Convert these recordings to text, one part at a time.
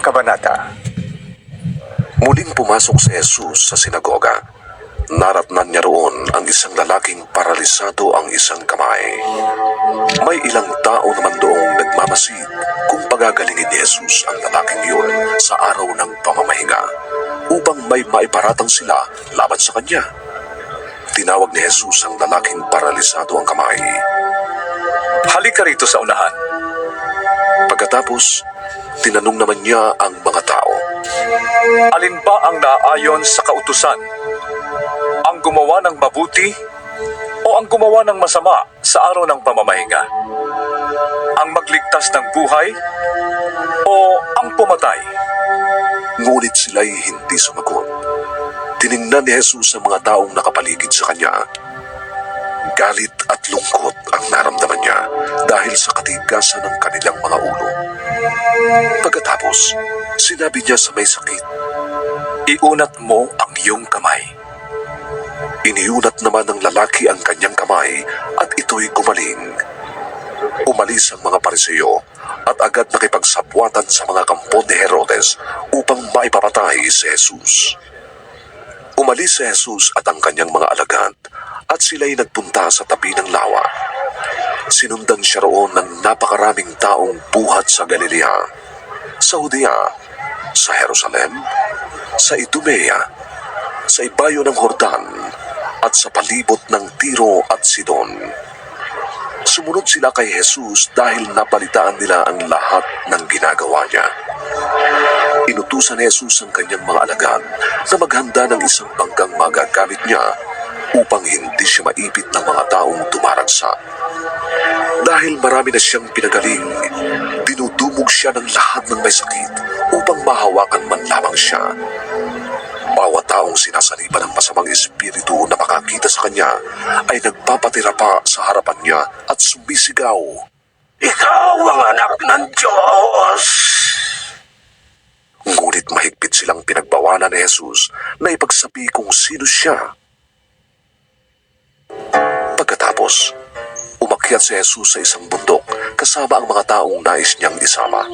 kabanata. Muling pumasok si Jesus sa sinagoga. Naratnan niya roon ang isang lalaking paralisado ang isang kamay. May ilang tao naman doong nagmamasid kung pagagalingin ni Jesus ang lalaking yun sa araw ng pamamahinga upang may maiparatang sila laban sa kanya. Tinawag ni Jesus ang lalaking paralisado ang kamay. Halika rito sa unahan. Pagkatapos, tinanong naman niya ang mga tao. Alin ba ang naayon sa kautusan? Ang gumawa ng mabuti o ang gumawa ng masama sa araw ng pamamahinga? Ang magligtas ng buhay o ang pumatay? Ngunit sila'y hindi sumagot. Tiningnan ni Jesus ang mga taong nakapaligid sa kanya. Galit at lungkot ang naramdaman niya dahil sa katigasan ng kanilang mga ulo. Pagkatapos, sinabi niya sa may sakit, Iunat mo ang iyong kamay. iniunat naman ng lalaki ang kanyang kamay at ito'y gumaling. Umalis ang mga pariseyo at agad nakipagsapwatan sa mga kampo ni Herodes upang maipapatay si Jesus. Umalis si Jesus at ang kanyang mga alagad at sila'y nagpunta sa tabi ng lawa. Sinundan siya roon ng napakaraming taong buhat sa Galilea, sa Judea, sa Jerusalem, sa Idumea, sa ibayo ng Hordan, at sa palibot ng Tiro at Sidon. Sumunod sila kay Jesus dahil napalitaan nila ang lahat ng ginagawa niya. Inutusan ni Jesus ang kanyang mga alagad na maghanda ng isang banggang magagamit niya upang hindi siya maipit ng mga taong tumaragsa. Dahil marami na siyang pinagaling, dinudumog siya ng lahat ng may sakit upang mahawakan man lamang siya. Bawat taong sinasaliban ng masamang espiritu na makakita sa kanya ay nagpapatira pa sa harapan niya at sumisigaw. Ikaw ang anak ng Diyos! Ngunit mahigpit silang pinagbawalan ni Jesus na ipagsabi kung sino siya. Pagkatapos, umakyat si Jesus sa isang bundok kasama ang mga taong nais niyang isama.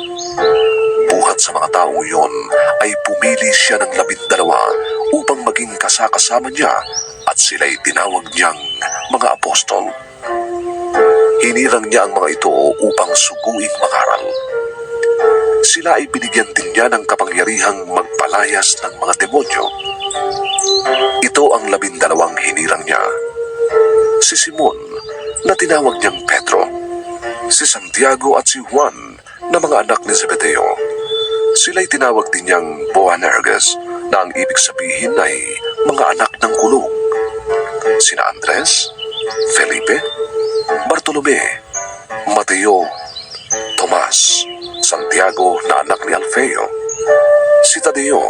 Buhat sa mga taong iyon ay pumili siya ng labindalawa upang maging kasakasama niya at sila'y tinawag niyang mga apostol. Hinirang niya ang mga ito upang suguing makaral. Sila ay binigyan din niya ng kapangyarihang magpalayas ng mga demonyo. Ito ang labindalawang hinirang niya. Si Simon, na tinawag niyang Pedro. Si Santiago at si Juan, na mga anak ni Zebedeo. Sila'y tinawag din niyang Boanerges, na ang ibig sabihin ay mga anak ng kulog. Sina Andres, Felipe, Bartolome, Mateo, Tomas, Santiago na anak ni Alfeo, si Tadeo,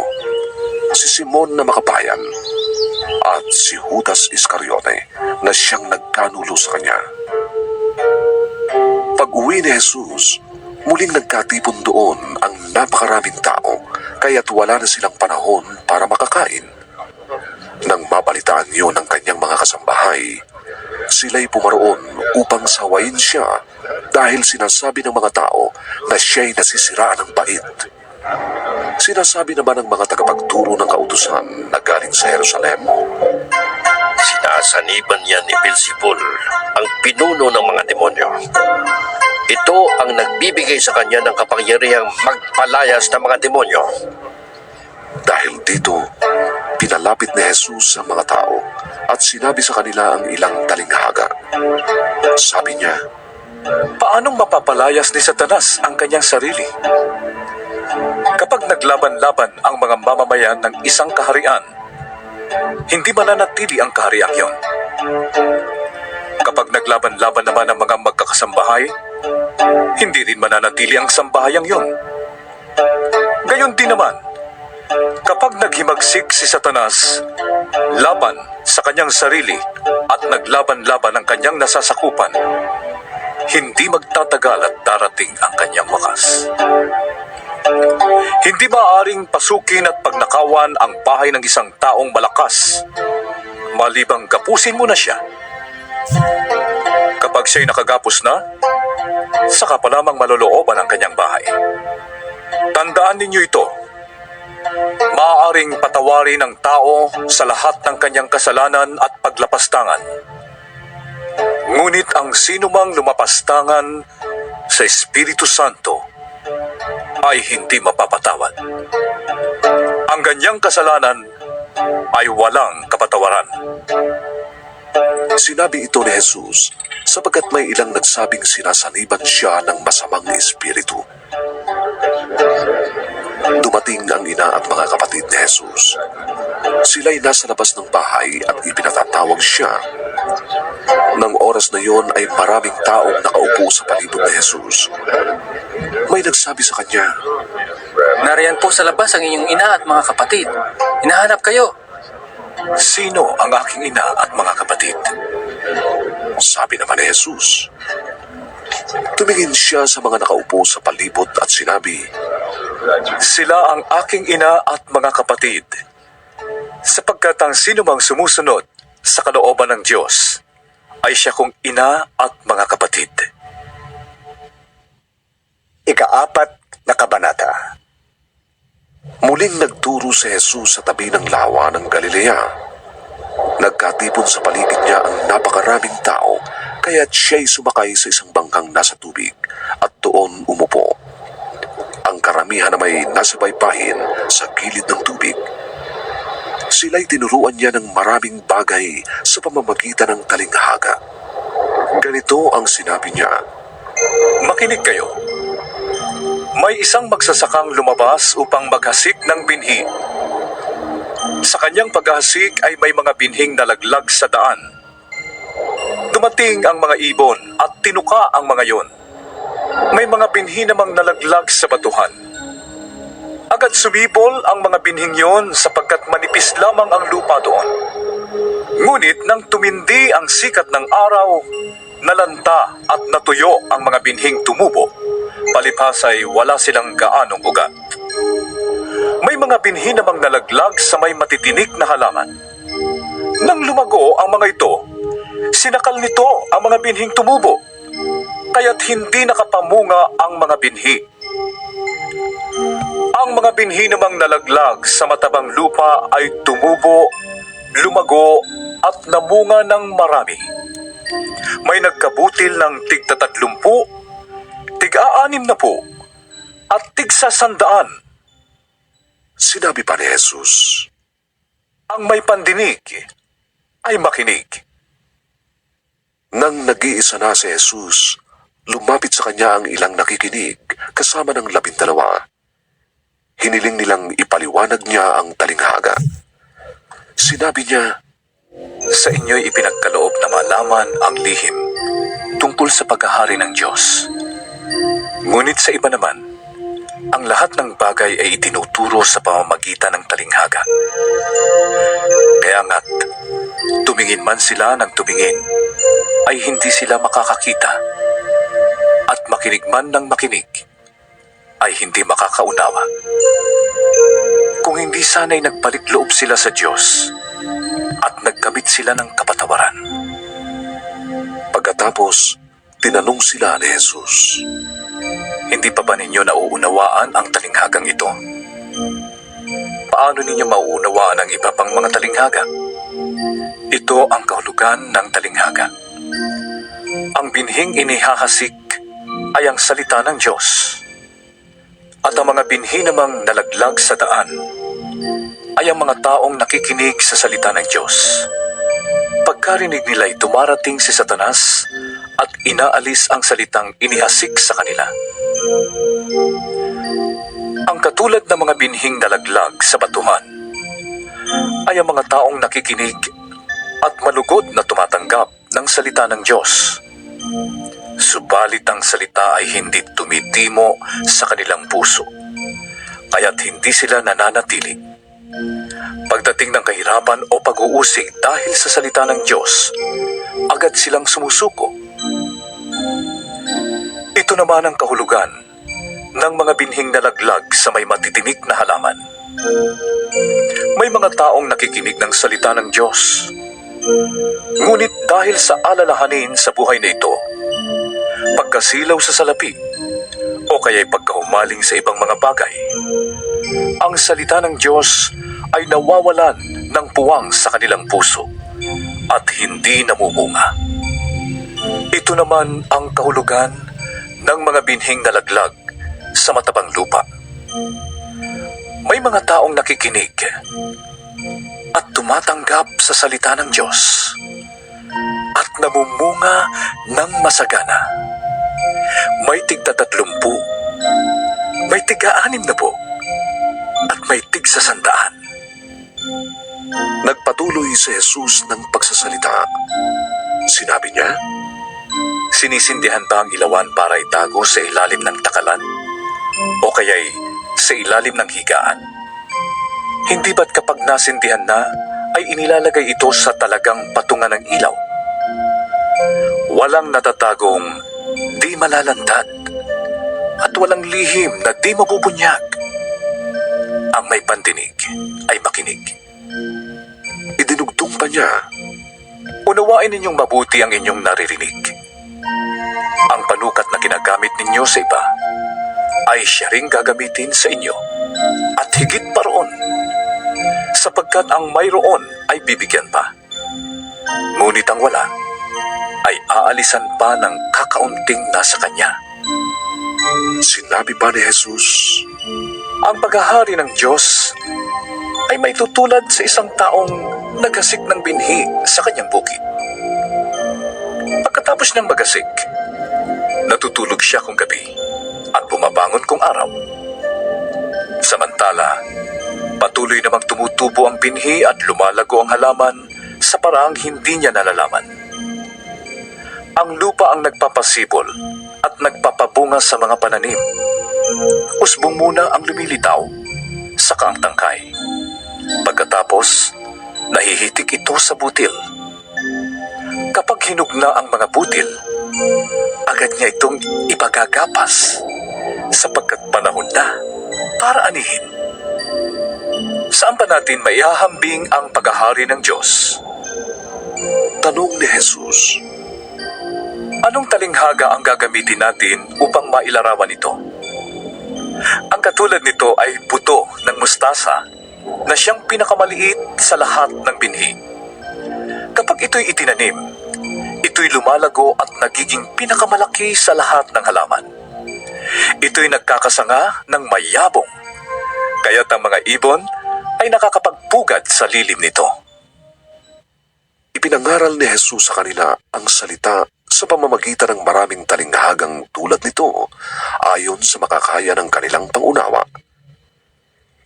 si Simon na makabayan, at si Judas Iscariote na siyang nagkanulo sa kanya. Pag-uwi ni Jesus, muling nagkatipon doon ang napakaraming tao kaya't wala na silang panahon para makakain. Nang mabalitaan niyo ng kanyang mga kasambahay, sila'y pumaroon upang sawayin siya dahil sinasabi ng mga tao na siya'y nasisiraan ng bait. Sinasabi naman ng mga tagapagturo ng kautusan na galing sa Jerusalem, Sinasaniban niya ni Belzebul, ang pinuno ng mga demonyo. Ito ang nagbibigay sa kanya ng kapangyarihang magpalayas ng mga demonyo. Dahil dito, pinalapit ni Jesus sa mga tao at sinabi sa kanila ang ilang talinghaga. Sabi niya, Paanong mapapalayas ni Satanas ang kanyang sarili? Kapag naglaban-laban ang mga mamamayan ng isang kaharian, hindi mananatili ang kahariang yon. Kapag naglaban-laban naman ang mga magkakasambahay, hindi rin mananatili ang sambahayang yon. Gayon din naman, kapag naghimagsik si Satanas laban sa kanyang sarili at naglaban-laban ang kanyang nasasakupan, hindi magtatagal at darating ang kanyang wakas. Hindi maaaring pasukin at pagnakawan ang bahay ng isang taong malakas, malibang gapusin mo na siya. Kapag siya'y nakagapos na, saka pa lamang malolooban ang kanyang bahay. Tandaan ninyo ito. Maaaring patawarin ng tao sa lahat ng kanyang kasalanan at paglapastangan. Ngunit ang sinumang lumapastangan sa Espiritu Santo ay hindi mapapatawad. Ang ganyang kasalanan ay walang kapatawaran. Sinabi ito ni Jesus sapagkat may ilang nagsabing sinasaniban siya ng masamang espiritu. Dumating ang ina at mga kapatid ni Jesus. Sila'y nasa labas ng bahay at ipinatatawag siya. Nang oras na yon ay maraming taong nakaupo sa palibot ni Jesus. May nagsabi sa kanya, Nariyan po sa labas ang inyong ina at mga kapatid. Hinahanap kayo. Sino ang aking ina at mga kapatid? sabi naman ni Jesus. Tumingin siya sa mga nakaupo sa palibot at sinabi, Sila ang aking ina at mga kapatid. Sapagkat ang sinumang sumusunod sa kalooban ng Diyos ay siya kong ina at mga kapatid. Ikaapat na kabanata. Muling nagturo si Jesus sa tabi ng lawa ng Galilea. Nagkatipon sa paligid niya ang napakaraming tao, kaya't siya'y sumakay sa isang bangkang nasa tubig at doon umupo. Ang karamihan na may nasa baybayin sa gilid ng tubig. Sila'y tinuruan niya ng maraming bagay sa pamamagitan ng talinghaga. Ganito ang sinabi niya, Makinig kayo. May isang magsasakang lumabas upang maghasik ng binhi. Sa kanyang paghahasik ay may mga binhing nalaglag sa daan. Dumating ang mga ibon at tinuka ang mga yon. May mga binhi namang nalaglag sa batuhan. Agad sumibol ang mga binhing yon sapagkat manipis lamang ang lupa doon. Ngunit nang tumindi ang sikat ng araw, nalanta at natuyo ang mga binhing tumubo. Palibhas ay wala silang gaanong ugat. May mga binhi namang nalaglag sa may matitinik na halaman. Nang lumago ang mga ito, sinakal nito ang mga binhing tumubo, kaya't hindi nakapamunga ang mga binhi. Ang mga binhi namang nalaglag sa matabang lupa ay tumubo, lumago at namunga ng marami. May nagkabutil ng tigtatatlumpu, tig-aanim na po, at tigsasandaan. sinabi pa ni Jesus, Ang may pandinig ay makinig. Nang nag-iisa na si Jesus, lumapit sa kanya ang ilang nakikinig kasama ng labindalawa. Hiniling nilang ipaliwanag niya ang talinghaga. Sinabi niya, Sa inyo'y ipinagkaloob na malaman ang lihim tungkol sa paghahari ng Diyos. Ngunit sa iba naman, ang lahat ng bagay ay itinuturo sa pamamagitan ng talinghaga. Kaya nga't, tumingin man sila ng tumingin, ay hindi sila makakakita. At makinig man ng makinig, ay hindi makakaunawa. Kung hindi sana'y nagbalik loob sila sa Diyos, at nagkamit sila ng kapatawaran. pagkatapos, tinanong sila ni Jesus. Hindi pa ba ninyo nauunawaan ang talinghagang ito? Paano ninyo mauunawaan ang iba pang mga talinghaga? Ito ang kahulugan ng talinghaga. Ang binhing inihahasik ay ang salita ng Diyos. At ang mga binhi namang nalaglag sa daan ay ang mga taong nakikinig sa salita ng Diyos. Pagkarinig nila'y dumarating si Satanas at inaalis ang salitang inihasik sa kanila. Ang katulad ng mga binhing nalaglag sa batuhan ay ang mga taong nakikinig at malugod na tumatanggap ng salita ng Diyos. Subalit ang salita ay hindi tumitimo sa kanilang puso, kaya't hindi sila nananatili. Pagdating ng kahirapan o pag-uusig dahil sa salita ng Diyos, agad silang sumusuko. Ito naman ang kahulugan ng mga binhing nalaglag sa may matitinik na halaman. May mga taong nakikinig ng salita ng Diyos. Ngunit dahil sa alalahanin sa buhay na ito, pagkasilaw sa salapi, o kaya'y pagkahumaling sa ibang mga bagay, ang salita ng Diyos ay nawawalan ng puwang sa kanilang puso at hindi namumunga. Ito naman ang kahulugan ng mga binhing nalaglag sa matabang lupa. May mga taong nakikinig at tumatanggap sa salita ng Diyos at namumunga ng masagana. May tigta tatlumpu, may tiga anim na po, at may tig sa sandaan. Nagpatuloy si Jesus ng pagsasalita. Sinabi niya, Sinisindihan ba ang ilawan para itago sa ilalim ng takalan? O kaya'y sa ilalim ng higaan? Hindi ba't kapag nasindihan na, ay inilalagay ito sa talagang patungan ng ilaw? Walang natatagong di malalantad at walang lihim na di mabubunyag. Ang may pandinig ay makinig. idinugtong pa niya, Unawain ninyong mabuti ang inyong naririnig. Ang panukat na ginagamit ninyo sa iba ay siya ring gagamitin sa inyo. At higit pa roon, sapagkat ang mayroon ay bibigyan pa. Ngunit ang wala ay aalisan pa ng kakaunting nasa kanya. sinabi pa ni Jesus, Ang paghahari ng Diyos ay may tutulad sa isang taong nagasik ng binhi sa kanyang bukid. Pagkatapos niyang magasik, natutulog siya kung gabi at bumabangon kung araw. Samantala, patuloy namang tumutubo ang binhi at lumalago ang halaman sa paraang hindi niya nalalaman. Ang lupa ang nagpapasibol at nagpapabunga sa mga pananim. Usbong muna ang lumilitaw, saka ang tangkay. Pagkatapos, nahihitik ito sa butil. Kapag hinug na ang mga butil, agad niya itong ipagagapas sapagkat panahon na para anihin. Saan pa natin maihahambing ang paghahari ng Diyos? tanong ni Jesus, Anong talinghaga ang gagamitin natin upang mailarawan ito? Ang katulad nito ay buto ng mustasa na siyang pinakamaliit sa lahat ng binhi. Kapag ito'y itinanim, ito'y lumalago at nagiging pinakamalaki sa lahat ng halaman. Ito'y nagkakasanga ng mayabong, kaya't ang mga ibon ay nakakapagpugad sa lilim nito. ipinangaral ni Jesus sa kanila ang salita sa pamamagitan ng maraming talinghagang tulad nito ayon sa makakaya ng kanilang pangunawa.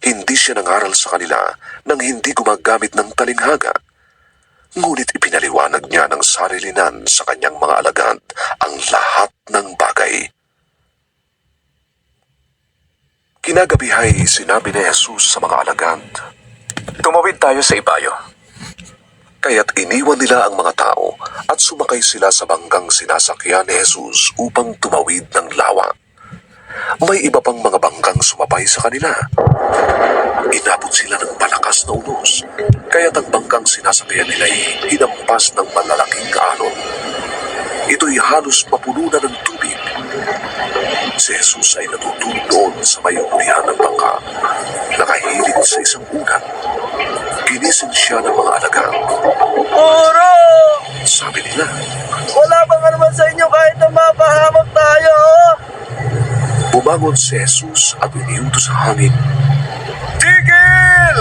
Hindi siya nangaral sa kanila nang hindi gumagamit ng talinghaga. Ngunit ipinaliwanag niya ng sarilinan sa kanyang mga alagad ang lahat ng bagay. Kinagabihay sinabi ni Jesus sa mga alagad, Tumawid tayo sa ibayo. Kaya't iniwan nila ang mga tao at sumakay sila sa banggang sinasakyan ni Jesus upang tumawid ng lawa. May iba pang mga banggang sumabay sa kanila. Inabot sila ng malakas na unos, kaya't ang banggang sinasakyan nila ay hinampas ng malalaking alon. Ito'y halos mapuno na ng tubig. Si Jesus ay natutulog doon sa may ulihan ng bangka, nakahilig sa isang unan. Ginising siya ng mga alagang. Puro! Sabi nila, Wala bang naman sa inyo kahit na mapahamak tayo? Bumangon si Jesus at iniutos sa hangin Tigil!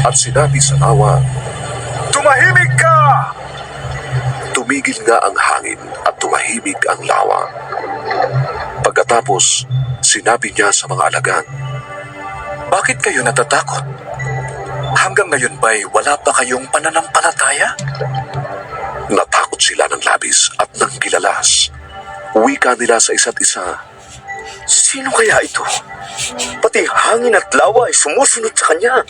at sinabi sa lawa, Tumahimik ka! tumigil nga ang hangin at tumahimik ang lawa. Pagkatapos, sinabi niya sa mga alagan, Bakit kayo natatakot? Hanggang ngayon ba'y wala pa kayong pananampalataya? natakot sila ng labis at ng gilalas. Wika nila sa isa't isa, Sino kaya ito? Pati hangin at lawa ay sumusunod sa kanya.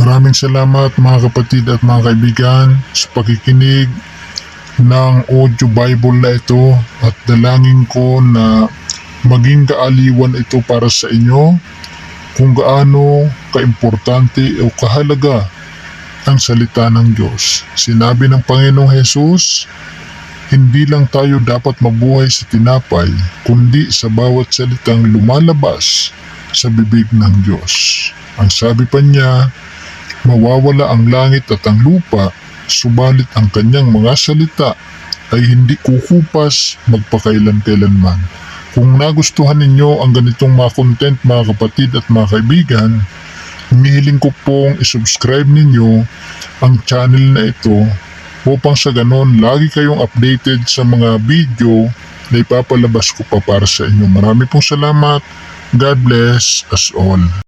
Maraming salamat mga kapatid at mga kaibigan sa pakikinig ng audio Bible na ito at dalangin ko na maging kaaliwan ito para sa inyo kung gaano kaimportante o kahalaga ang salita ng Diyos. Sinabi ng Panginoong Jesus, hindi lang tayo dapat mabuhay sa tinapay, kundi sa bawat salitang lumalabas sa bibig ng Diyos. Ang sabi pa niya, mawawala ang langit at ang lupa, subalit ang kanyang mga salita ay hindi kukupas magpakailan-kailanman. Kung nagustuhan ninyo ang ganitong mga content mga kapatid at mga kaibigan, humihiling ko pong isubscribe ninyo ang channel na ito upang sa ganon lagi kayong updated sa mga video na ipapalabas ko pa para sa inyo. Marami pong salamat. God bless us all.